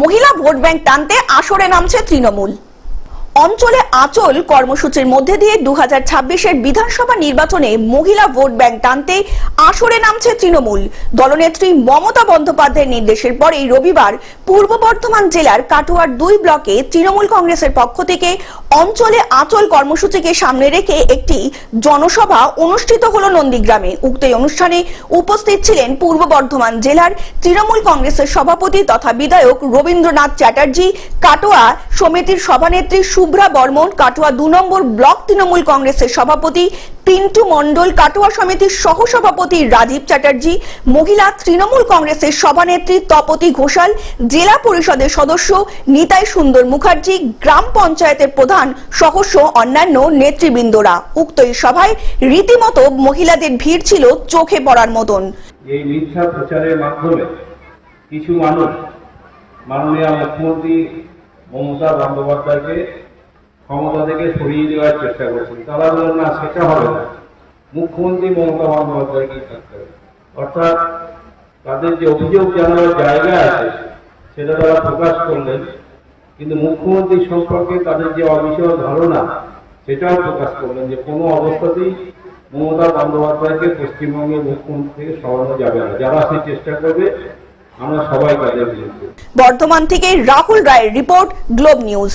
মহিলা vote bank টানতে আসরে নামছে তৃণমূল। অঞ্চলে আচল কর্মসূচির মধ্যে দিয়ে দু হাজার বিধানসভা নির্বাচনে মহিলা ভোট ব্যাংক টানতে আসরে নামছে তৃণমূল। দলনেত্রী মমতা বন্দ্যোপাধ্যায়ের নির্দেশের পরেই রবিবার পূর্ব বর্ধমান জেলার কাটোয়ার দুই ব্লকে তৃণমূল কংগ্রেসের পক্ষ থেকে অঞ্চলে আচল কর্মসূচিকে সামনে রেখে একটি জনসভা অনুষ্ঠিত হল নন্দীগ্রামে। উক্ত অনুষ্ঠানে উপস্থিত ছিলেন পূর্ব বর্ধমান জেলার তৃণমূল কংগ্রেসের সভাপতি তথা বিধায়ক রবীন্দ্রনাথ চ্যাটার্জি, কাটোয়া সমিতির সভানেত্রী শুভ্রা বর্মন, কাটোয়া দু নম্বর ব্লক তৃণমূল কংগ্রেসের সভাপতি, পিন্টু মণ্ডল, কাটোয়া সমিতির সহসভাপতি রাজীব চ্যাটার্জি, মহিলা তৃণমূল কংগ্রেসের সভানেত্রী তপতি ঘোষাল, জেলা পরিষদের সদস্য নিতাই সুন্দর মুখার্জি, গ্রাম পঞ্চায়েতের প্রধান সহস্য অন্যান্য নেতৃবৃন্দরা। উক্ত এই সভায় রীতিমতো মহিলাদের ভিড় ছিল চোখে পড়ার মতন। এই মিথ্যা প্রচারের মাধ্যমে কিছু মানুষ মাননীয় মুখ্যমন্ত্রী মমতা বন্দ্যোপাধ্যায়কে ক্ষমতা থেকে সরিয়ে দেওয়ার চেষ্টা করছেন তারা বলেন, না, সেটা হবে না। মুখ্যমন্ত্রী মমতা বন্দ্যোপাধ্যায়কেই থাকতে হবে? অর্থাৎ তাদের যে অভিযোগ জানানোর জায়গা আছে, সেটা তারা প্রকাশ করলেন। কিন্তু মুখ্যমন্ত্রী সম্পর্কে তাদের যে অবিষয় ধারণা, সেটাও প্রকাশ করলেন যে কোনো অবস্থাতেই মমতা বন্দ্যোপাধ্যায়কে পশ্চিমবঙ্গের মুখ্যমন্ত্রী থেকে সরানো যাবে না। যারা সেই চেষ্টা করবে, আমরা সবাই বিরুদ্ধে। বর্ধমান থেকে রাহুল রায়ের রিপোর্ট, গ্লোব নিউজ।